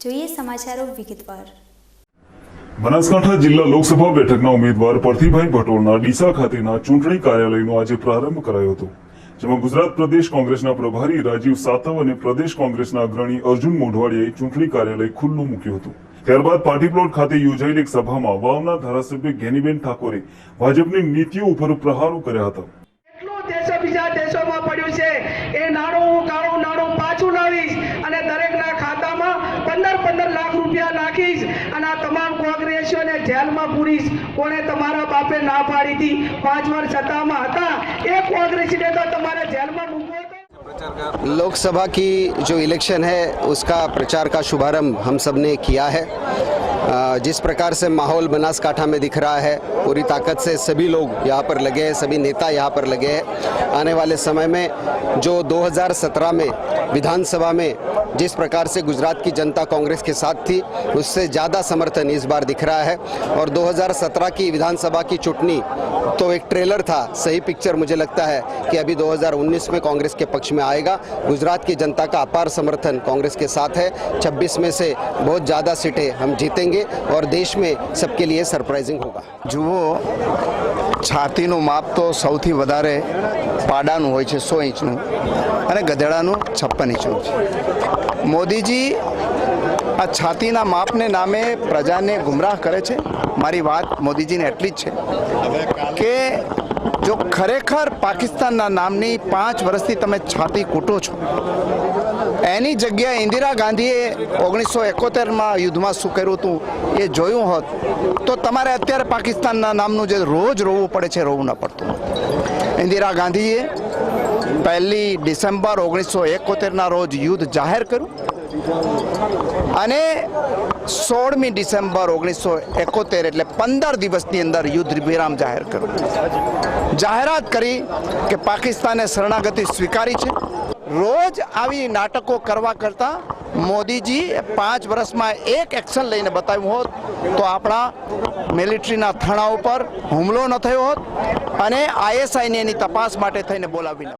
જોઈએ સમાચારો વિગતવાર. બનાસકાંઠા જિલ્લા લોકસભા બેઠકના ઉમેદવાર પરથીભાઈ ભટોળના ડીસા ખાતેના ચૂંટણી કાર્યાલયનો આજે પ્રારંભ કરાયો હતો જેમાં ગુજરાત પ્રદેશ કોંગ્રેસના પ્રભારી રાજીવ સાતવ અને પ્રદેશ કોંગ્રેસના અગ્રણી અર્જુન મોઢવાડિયાએ ચૂંટણી કાર્યાલય ખુલ્લું મૂક્યું હતું. ત્યારબાદ પાર્ટી પ્લોટ ખાતે યોજાયેલી એક સભામાં વાવના ધારાસભ્ય ગેનીબેન ઠાકોરે ભાજપની નીતિઓ ઉપર પ્રહારો કર્યા હતા. એટલું દેશો બીજા દેશોમાં પડ્યું છે એ નાણું હું કાળું નાણું પાછું લાવીશ અને પંદર પંદર લાખ રૂપિયા નાખીશ અને આ તમામ કોંગ્રેસીઓને જેલમાં પૂરીશ કોણે તમારા બાપે ના પાડી હતી પાંચ વર્ષ સત્તામાં હતા એ કોંગ્રેસીને તો તમારે જેલમાં મૂકવો હતો लोकसभा की जो इलेक्शन है उसका प्रचार का शुभारंभ हम सब ने किया है अ, जिस प्रकार से माहौल बनासकाठा में दिख रहा है पूरी ताकत से सभी लोग यहाँ पर लगे हैं सभी नेता यहाँ पर लगे हैं आने वाले समय में जो 2017 में विधानसभा में जिस प्रकार से गुजरात की जनता कांग्रेस के साथ थी उससे ज़्यादा समर्थन इस बार दिख रहा है और 2017 की विधानसभा की चुटनी तो एक ट्रेलर था सही पिक्चर मुझे लगता है कि अभी 2019 में कांग्रेस के पक्ष में आएगा गुजरात की जनता का अपार समर्थन कांग्रेस के साथ है 26 में से बहुत ज़्यादा सीटें हम जीतेंगे और देश में सबके लिए सरप्राइजिंग होगा જુઓ છાતીનું માપ તો સૌથી વધારે પાડાનું હોય છે સો ઇંચનું અને ગધેડાનું છપ્પન ઇંચનું છે મોદીજી, આ છાતીના માપને નામે પ્રજાને ગુમરાહ કરે છે. મારી વાત મોદીજીને એટલી જ છે કે જો ખરેખર પાકિસ્તાનના નામની પાંચ વર્ષથી તમે છાતી કૂટો છો, એની જગ્યાએ ઇન્દિરા ગાંધીએ ઓગણીસો એકોતેરમાં યુદ્ધમાં શું કર્યું હતું એ જોયું હોત, તો તમારે અત્યારે પાકિસ્તાનના નામનું જે રોજ રોવું પડે છે, રોવું ન પડતું ઇન્દિરા ગાંધીએ પહેલી ડિસેમ્બર ઓગણીસો એકોતેરના રોજ યુદ્ધ જાહેર કર્યું અને સોળમી ડિસેમ્બર ઓગણીસો એકોતેર એટલે પંદર દિવસની અંદર યુદ્ધ વિરામ જાહેર કર્યું. જાહેરાત કરી કે પાકિસ્તાને શરણાગતિ સ્વીકારી છે. રોજ આવી નાટકો કરવા કરતાં મોદીજી પાંચ વર્ષમાં એક એક્શન લઈને બતાવ્યું હોત તો આપણા મિલિટરીના થાણા ઉપર હુમલો ન થયો હોત અને આઈએસઆઈને એની તપાસ માટે થઈને બોલાવી